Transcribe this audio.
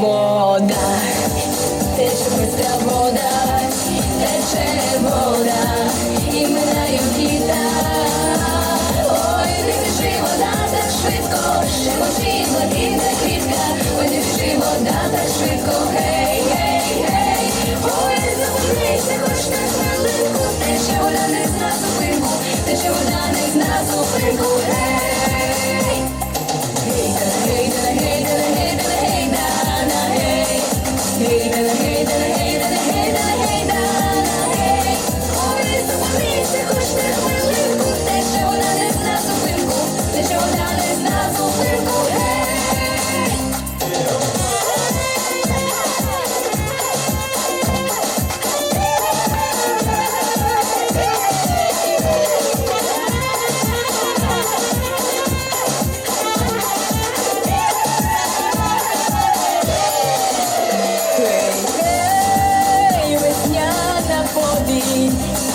вода, тече бистра вода, тече вода, і минають літа. Ой, не біжи вода так швидко, ще мочі блакитна квітка, ой, не біжи вода так швидко, гей, гей, гей, ой, зупинися, хоч на хвилинку, ще вода не зна зупинку, тече вода не зна зупинку, гей.